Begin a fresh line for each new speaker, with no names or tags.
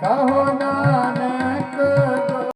ਕਹੋ ਨਾ